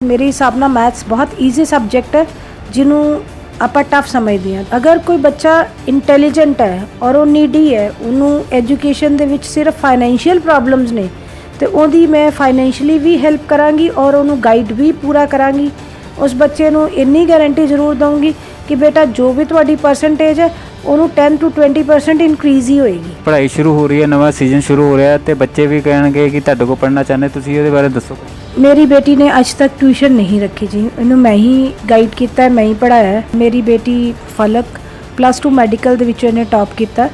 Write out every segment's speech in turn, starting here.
ਮੇਰੇ ਹਿਸਾਬ ਨਾਲ ਮੈਥਸ ਬਹੁਤ ਈਜ਼ੀ ਸਬਜੈਕਟ ਹੈ, ਜਿਹਨੂੰ ਆਪਾਂ ਟਫ ਸਮਝਦੇ ਹਾਂ। ਅਗਰ ਕੋਈ ਬੱਚਾ ਇੰਟੈਲੀਜੈਂਟ ਹੈ ਔਰ ਉਹ ਨੀਡੀ ਹੈ, ਉਹਨੂੰ ਐਜੂਕੇਸ਼ਨ ਦੇ ਵਿੱਚ ਸਿਰਫ ਫਾਈਨੈਂਸ਼ੀਅਲ ਪ੍ਰੋਬਲਮਸ ਨੇ, ਤੇ ਉਹਦੀ ਮੈਂ ਫਾਈਨੈਂਸ਼ੀਅਲੀ ਵੀ ਹੈਲਪ ਕਰਾਂਗੀ ਔਰ ਉਹਨੂੰ ਗਾਈਡ ਵੀ ਪੂਰਾ ਕਰਾਂਗੀ। ਉਸ ਬੱਚੇ ਨੂੰ ਇੰਨੀ ਗਾਰੰਟੀ ਜ਼ਰੂਰ ਦਵਾਂਗੀ ਕਿ ਬੇਟਾ, ਜੋ ਵੀ ਤੁਹਾਡੀ ਪਰਸੈਂਟੇਜ ਹੈ, ਉਹਨੂੰ 10 ਤੋਂ 20% ਇਨਕਰੀਜ਼ ਹੀ ਹੋਏਗੀ। ਪੜ੍ਹਾਈ ਸ਼ੁਰੂ ਹੋ ਰਹੀ ਹੈ, ਨਵਾਂ ਸੀਜ਼ਨ ਸ਼ੁਰੂ ਹੋ ਰਿਹਾ ਹੈ ਤੇ ਬੱਚੇ ਵੀ ਕਹਿਣਗੇ ਕਿ ਤੁਹਾਡੇ ਕੋਲ ਪੜ੍ਹਨਾ ਚਾਹੁੰਦੇ, ਤੁਸੀਂ ਉਹਦੇ ਬਾਰੇ ਦੱਸੋ ਮੇਰੀ ਬੇਟੀ ਨੇ ਅੱਜ ਤੱਕ ਟਿਊਸ਼ਨ ਨਹੀਂ ਰੱਖੀ ਜੀ। ਇਹਨੂੰ ਮੈਂ ਹੀ ਗਾਈਡ ਕੀਤਾ ਹੈ ਮੈਂ ਹੀ ਪੜਾਇਆ ਹੈ ਮੇਰੀ ਬੇਟੀ ਫਲਕ ਪਲੱਸ 2 ਮੈਡੀਕਲ ਦੇ ਵਿੱਚੋਂ ਇਹਨੇ ਟੌਪ ਕੀਤਾ।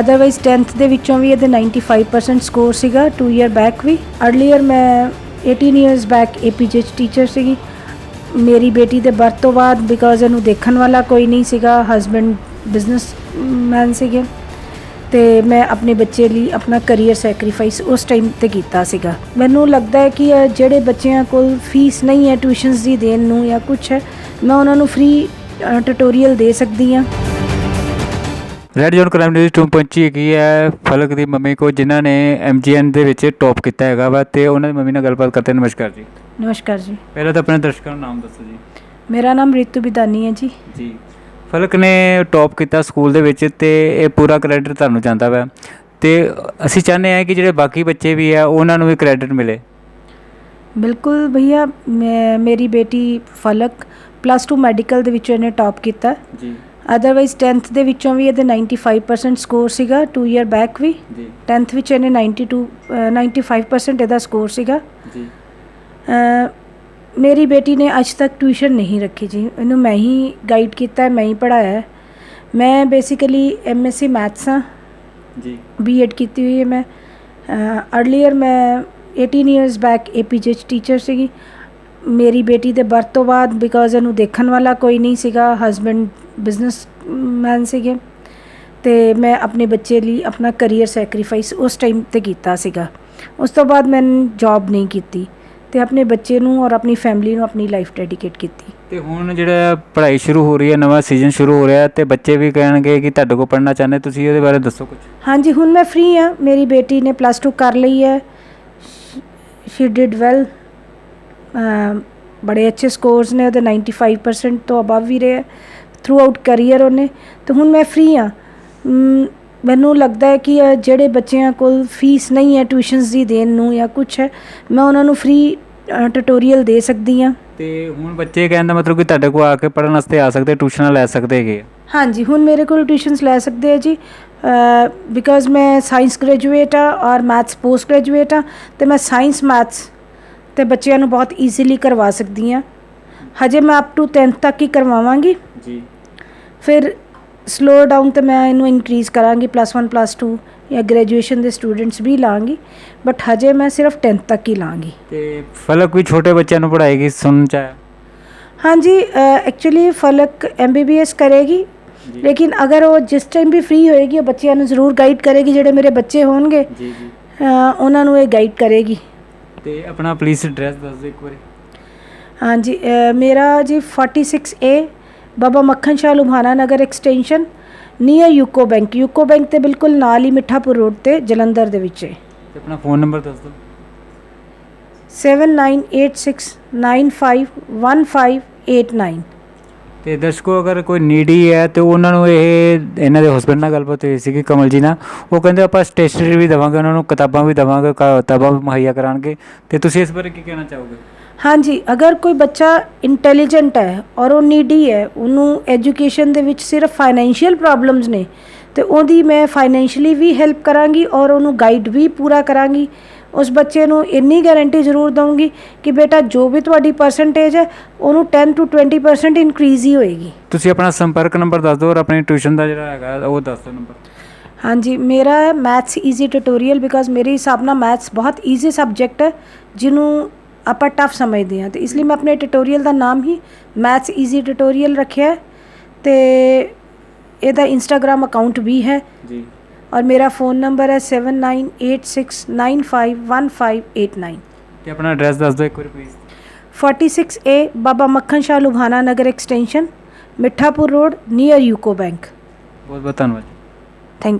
ਅਦਰਵਾਈਜ਼ 10th ਦੇ ਵਿੱਚੋਂ ਵੀ ਇਹਦੇ 95% ਸਕੋਰ ਸੀਗਾ। 2 ਇਅਰ ਬੈਕ ਵੀ। ਅਰਲੀਅਰ ਮੈਂ 18 ਇਅਰਸ ਬੈਕ ਏਪੀਜੀ ਟੀਚਰ ਸੀਗੀ। ਮੇਰੀ ਬੇਟੀ ਦੇ ਬਰਥ ਤੋਂ ਬਾਅਦ ਬਿਕਾਜ਼ ਇਹਨੂੰ ਦੇਖਣ ਵਾਲਾ ਕੋਈ ਨਹੀਂ ਸੀਗਾ। ਹਸਬੰਡ ਬਿਜ਼ਨਸਮੈਨ ਸੀਗੇ। ਤੇ ਮੈਂ ਆਪਣੇ ਬੱਚੇ ਲਈ ਆਪਣਾ ਕੈਰੀਅਰ ਸੈਕਰੀਫਾਈਸ ਉਸ ਟਾਈਮ ਤੇ ਕੀਤਾ ਸੀਗਾ। ਮੈਨੂੰ ਲੱਗਦਾ ਹੈ ਕਿ ਜਿਹੜੇ ਬੱਚਿਆਂ ਕੋਲ ਫੀਸ ਨਹੀਂ ਹੈ ਟਿਊਸ਼ਨਸ ਦੀ ਦੇਣ ਨੂੰ ਜਾਂ ਕੁਝ ਹੈ ਮੈਂ ਉਹਨਾਂ ਨੂੰ ਫ੍ਰੀ ਟਿਊਟੋਰੀਅਲ ਦੇ ਸਕਦੀ ਹਾਂ। ਰੈਡ ਜ਼ੋਨ ਕ੍ਰਾਈਮ ਨਿਊਜ਼ ਤੋਂ ਪਹੁੰਚੀ ਹੈਗੀ ਹੈ। ਫਲਕ ਦੀ ਮੰਮੀ ਕੋ ਜਿਨ੍ਹਾਂ ਨੇ ਐਮਜੀਐਨ ਦੇ ਵਿੱਚ ਟੌਪ ਕੀਤਾ ਹੈਗਾ ਵਾ ਤੇ ਉਹਨਾਂ ਦੀ ਮੰਮੀ ਨਾਲ ਗੱਲਬਾਤ ਕਰਦੇ ਹਾਂ। ਨਮਸਕਾਰ ਜੀ। ਨਮਸਕਾਰ ਜੀ। ਪਹਿਲਾਂ ਤਾਂ ਆਪਣੇ ਦਰਸ਼ਕਾਂ ਨੂੰ ਨਾਮ ਦੱਸੋ ਜੀ। ਮੇਰਾ ਨਾਮ ਰਿਤੂ ਬਿਦਾਨੀ ਹੈ ਜੀ। ਜੀ। ਫਲਕ ਨੇ ਟੌਪ ਕੀਤਾ ਸਕੂਲ ਦੇ ਵਿੱਚ ਤੇ ਇਹ ਪੂਰਾ ਕ੍ਰੈਡਿਟ ਤੁਹਾਨੂੰ ਜਾਂਦਾ ਵਾ ਤੇ ਅਸੀਂ ਚਾਹੁੰਦੇ ਹਾਂ ਕਿ ਜਿਹੜੇ ਬਾਕੀ ਬੱਚੇ ਵੀ ਆ ਉਹਨਾਂ ਨੂੰ ਵੀ ਕ੍ਰੈਡਿਟ ਮਿਲੇ। ਬਿਲਕੁਲ ਭਈਆ ਮੇਰੀ ਬੇਟੀ ਫਲਕ ਪਲੱਸ 2 ਮੈਡੀਕਲ ਦੇ ਵਿੱਚੋਂ ਇਹਨੇ ਟੌਪ ਕੀਤਾ। ਜੀ। ਅਦਰਵਾਈਜ਼ 10th ਦੇ ਵਿੱਚੋਂ ਵੀ ਇਹਦੇ 95% ਸਕੋਰ ਸੀਗਾ 2 ਇਅਰ ਬੈਕ ਵੀ। ਜੀ। 10th ਵਿੱਚ ਇਹਨੇ 92 ਅ, 95% ਇਹਦਾ ਸਕੋਰ ਸੀਗਾ। ਜੀ। ਮੇਰੀ ਬੇਟੀ ਨੇ ਅੱਜ ਤੱਕ ਟਿਊਸ਼ਨ ਨਹੀਂ ਰੱਖੀ ਜੀ। ਇਹਨੂੰ ਮੈਂ ਹੀ ਗਾਈਡ ਕੀਤਾ ਹੈ ਮੈਂ ਹੀ ਪੜਾਇਆ ਮੈਂ ਬੇਸਿਕਲੀ ਐਮਐਸਸੀ ਮੈਥਸ ਹਾਂ। ਜੀ। ਬੀਐਡ ਕੀਤੀ ਹੋਈ ਹੈ ਮੈਂ। ਅਰਲੀਅਰ ਮੈਂ 18 ਇਅਰਸ ਬੈਕ ਏਪੀਜੀ ਟੀਚਰ ਸੀਗੀ। ਮੇਰੀ ਬੇਟੀ ਦੇ ਬਰਥ ਤੋਂ ਬਾਅਦ ਬਿਕਾਜ਼ ਇਹਨੂੰ ਦੇਖਣ ਵਾਲਾ ਕੋਈ ਨਹੀਂ ਸੀਗਾ ਹਸਬੰਡ ਬਿਜ਼ਨਸਮੈਨ ਸੀਗੇ। ਤੇ ਮੈਂ ਆਪਣੇ ਬੱਚੇ ਲਈ ਆਪਣਾ ਕੈਰੀਅਰ ਸੈਕਰੀਫਾਈਸ ਉਸ ਟਾਈਮ ਤੇ ਕੀਤਾ ਸੀਗਾ। ਉਸ ਤੋਂ ਬਾਅਦ ਮੈਂ ਜੌਬ ਨਹੀਂ ਕੀਤੀ। ਤੇ ਆਪਣੇ ਬੱਚੇ ਨੂੰ ਔਰ ਆਪਣੀ ਫੈਮਿਲੀ ਨੂੰ ਆਪਣੀ ਲਾਈਫ ਡੈਡੀਕੇਟ ਕੀਤੀ। ਤੇ ਹੁਣ ਜਿਹੜਾ ਪੜ੍ਹਾਈ ਸ਼ੁਰੂ ਹੋ ਰਹੀ ਹੈ ਨਵਾਂ ਸੀਜ਼ਨ ਸ਼ੁਰੂ ਹੋ ਰਿਹਾ ਹੈ ਤੇ ਬੱਚੇ ਵੀ ਕਹਿਣਗੇ ਕਿ ਤੁਹਾਡੇ ਕੋਲ ਪੜ੍ਹਨਾ ਚਾਹੁੰਦੇ ਤੁਸੀਂ ਉਹਦੇ ਬਾਰੇ ਦੱਸੋ ਕੁਝ ਹਾਂਜੀ ਹੁਣ ਮੈਂ ਫ੍ਰੀ ਹਾਂ ਮੇਰੀ ਬੇਟੀ ਨੇ ਪਲੱਸ 2 ਕਰ ਲਈ ਹੈ। ਸ਼ੀ ਡਿਡ ਵੈਲ ਬੜੇ ਅੱਛੇ ਸਕੋਰਸ ਨੇ ਉਹਦੇ 95% ਤੋਂ ਅਬਵ ਵੀ ਰਹੇ ਥਰੂ ਆਊਟ ਕੈਰੀਅਰ ਉਹਨੇ। ਤੇ ਹੁਣ ਮੈਂ ਫ੍ਰੀ ਹਾਂ। ਮੈਨੂੰ ਲੱਗਦਾ ਹੈ ਕਿ ਜਿਹੜੇ ਬੱਚਿਆਂ ਕੋਲ ਫੀਸ ਨਹੀਂ ਹੈ ਟਿਊਸ਼ਨਸ ਦੀ ਦੇਣ ਨੂੰ ਜਾਂ ਕੁਝ ਹੈ ਮੈਂ ਉਹਨਾਂ ਨੂੰ ਫ੍ਰੀ ਟਿਊਟੋਰੀਅਲ ਦੇ ਸਕਦੀ ਹਾਂ। ਤੇ ਹੁਣ ਬੱਚੇ ਕਹਿਣ ਦਾ ਮਤਲਬ ਕਿ ਤੁਹਾਡੇ ਕੋਲ ਆ ਕੇ ਪੜ੍ਹਨ ਵਾਸਤੇ ਆ ਸਕਦੇ ਟਿਊਸ਼ਨਾਂ ਲੈ ਸਕਦੇ ਹੈਗੇ। ਹਾਂਜੀ ਹੁਣ ਮੇਰੇ ਕੋਲ ਟਿਊਸ਼ਨਸ ਲੈ ਸਕਦੇ ਆ ਜੀ। ਬਿਕਾਜ਼ ਮੈਂ ਸਾਇੰਸ ਗ੍ਰੈਜੂਏਟ ਆ ਔਰ ਮੈਥਸ ਪੋਸਟ ਗ੍ਰੈਜੂਏਟ ਆ ਤੇ ਮੈਂ ਸਾਇੰਸ ਮੈਥਸ ਤੇ ਬੱਚਿਆਂ ਨੂੰ ਬਹੁਤ ਈਜ਼ੀਲੀ ਕਰਵਾ ਸਕਦੀ ਆ ਹਜੇ ਮੈਂ ਅਪ ਟੂ 10th ਤੱਕ ਹੀ ਕਰਵਾਵਾਂਗੀ। ਜੀ। ਫਿਰ ਸਲੋ ਡਾਊਨ ਤੇ ਮੈਂ ਇਹਨੂੰ ਇਨਕਰੀਜ਼ ਕਰਾਂਗੀ ਪਲੱਸ 1 ਪਲੱਸ 2 ਜਾਂ ਗ੍ਰੈਜੂਏਸ਼ਨ ਦੇ ਸਟੂਡੈਂਟਸ ਵੀ ਲਾਂਗੀ ਬਟ ਹਜੇ ਮੈਂ ਸਿਰਫ 10th ਤੱਕ ਹੀ ਲਾਂਗੀ। ਤੇ ਫਲਕ ਵੀ ਛੋਟੇ ਬੱਚਿਆਂ ਨੂੰ ਪੜ੍ਹਾਏਗੀ ਸੁਣਨ ਚ ਆਇਆ? ਹਾਂਜੀ ਐਕਚੁਅਲੀ ਫਲਕ ਐਮਬੀਬੀਐਸ ਕਰੇਗੀ। ਲੇਕਿਨ ਅਗਰ ਉਹ ਜਿਸ ਟਾਈਮ ਵੀ ਫ੍ਰੀ ਹੋਏਗੀ ਉਹ ਬੱਚਿਆਂ ਨੂੰ ਜ਼ਰੂਰ ਗਾਈਡ ਕਰੇਗੀ ਜਿਹੜੇ ਮੇਰੇ ਬੱਚੇ ਹੋਣਗੇ ਜੀ ਜੀ। ਅ, ਉਹਨਾਂ ਨੂੰ ਇਹ ਗਾਈਡ ਕਰੇਗੀ। ਤੇ ਆਪਣਾ ਪਲੀਜ਼ ਐਡਰੈਸ ਦੱਸ ਦਿਓ ਇੱਕ ਵਾਰੀ। ਹਾਂਜੀ ਮੇਰਾ ਜੀ 46A Baba Makhan Shah Ludhiana Nagar extension near UCO bank UCO bank ਤੇ ਬਿਲਕੁਲ ਨਾਲ ਹੀ ਮਿੱਠਾਪੁਰ ਰੋਡ ਤੇ ਜਲੰਧਰ ਦੇ ਵਿੱਚ ਹੈ। ਤੇ ਆਪਣਾ ਫੋਨ ਨੰਬਰ ਦੱਸ ਦਿਓ। 7986951589 ਤੇ ਦਰਸ਼ਕੋ, ਅਗਰ ਕੋਈ ਨੀਡੀ ਹੈ, ਤੇ ਉਹਨਾਂ ਨੂੰ ਇਹ, ਇਹਨਾਂ ਦੇ ਹਸਬੰਡ ਨਾਲ ਗੱਲਬਾਤ ਹੋਈ ਸੀ ਕਿ ਕਮਲ ਜੀ ਨਾਲ, ਉਹ ਕਹਿੰਦੇ ਆਪਾਂ ਸਟੇਸ਼ਨਰੀ ਵੀ ਦੇਵਾਂਗੇ, ਉਹਨਾਂ ਨੂੰ ਕਿਤਾਬਾਂ ਵੀ ਦੇਵਾਂਗੇ ਕਿਤਾਬਾਂ ਵੀ ਮੁਹੱਈਆ ਕਰਾਂਗੇ ਤੇ ਤੁਸੀਂ ਇਸ ਬਾਰੇ ਕੀ ਕਹਿਣਾ ਚਾਹੋਗੇ? ਹਾਂਜੀ, ਅਗਰ ਕੋਈ ਬੱਚਾ ਇੰਟੈਲੀਜੈਂਟ ਹੈ ਔਰ ਉਹ ਨੀਡੀ ਹੈ, ਉਹਨੂੰ ਐਜੂਕੇਸ਼ਨ ਦੇ ਵਿੱਚ ਸਿਰਫ ਫਾਈਨੈਂਸ਼ੀਅਲ ਪ੍ਰੋਬਲਮਸ ਨੇ, ਤੇ ਉਹਦੀ ਮੈਂ ਫਾਈਨੈਂਸ਼ੀਅਲੀ ਵੀ ਹੈਲਪ ਕਰਾਂਗੀ ਔਰ ਉਹਨੂੰ ਗਾਈਡ ਵੀ ਪੂਰਾ ਕਰਾਂਗੀ। ਉਸ ਬੱਚੇ ਨੂੰ ਇੰਨੀ ਗਾਰੰਟੀ ਜ਼ਰੂਰ ਦਵਾਂਗੀ ਕਿ ਬੇਟਾ ਜੋ ਵੀ ਤੁਹਾਡੀ ਪਰਸੈਂਟੇਜ ਹੈ ਉਹਨੂੰ 10 ਤੋਂ 20% ਇਨਕਰੀਜ਼ ਹੀ ਹੋਏਗੀ। ਤੁਸੀਂ ਆਪਣਾ ਸੰਪਰਕ ਨੰਬਰ ਦੱਸ ਦਿਓ ਔਰ ਆਪਣੀ ਟਿਊਸ਼ਨ ਦਾ ਜਿਹੜਾ ਹੈਗਾ ਉਹ ਦੱਸ ਦਿਓ ਨੰਬਰ ਹਾਂਜੀ ਮੇਰਾ ਮੈਥਸ ਈਜ਼ੀ ਟਿਊਟੋਰੀਅਲ ਬਿਕਾਜ਼ ਮੇਰੇ ਹਿਸਾਬ ਨਾਲ ਮੈਥਸ ਬਹੁਤ ਈਜ਼ੀ ਸਬਜੈਕਟ ਹੈ ਜਿਹਨੂੰ ਆਪਾਂ ਟਫ ਸਮਝਦੇ ਹਾਂ। ਤੇ ਇਸ ਲਈ ਮੈਂ ਆਪਣੇ ਟਿਊਟੋਰੀਅਲ ਦਾ ਨਾਮ ਹੀ ਮੈਥਸ ਈਜ਼ੀ ਟਿਊਟੋਰੀਅਲ ਰੱਖਿਆ ਤੇ ਇਹਦਾ ਇੰਸਟਾਗ੍ਰam ਅਕਾਊਂਟ ਵੀ ਹੈ। ਜੀ। ਔਰ ਮੇਰਾ ਫੋਨ ਨੰਬਰ ਹੈ 7986951589 ਤੇ ਆਪਣਾ ਐਡਰੈਸ ਦੱਸ ਦਿਓ ਇੱਕ ਵਾਰੀ please 46A Baba Makhan Shah Ludhiana Nagar extension Mithapur road near UCO bank ਬਹੁਤ ਬਹੁਤ ਧੰਨਵਾਦ ਥੈਂਕ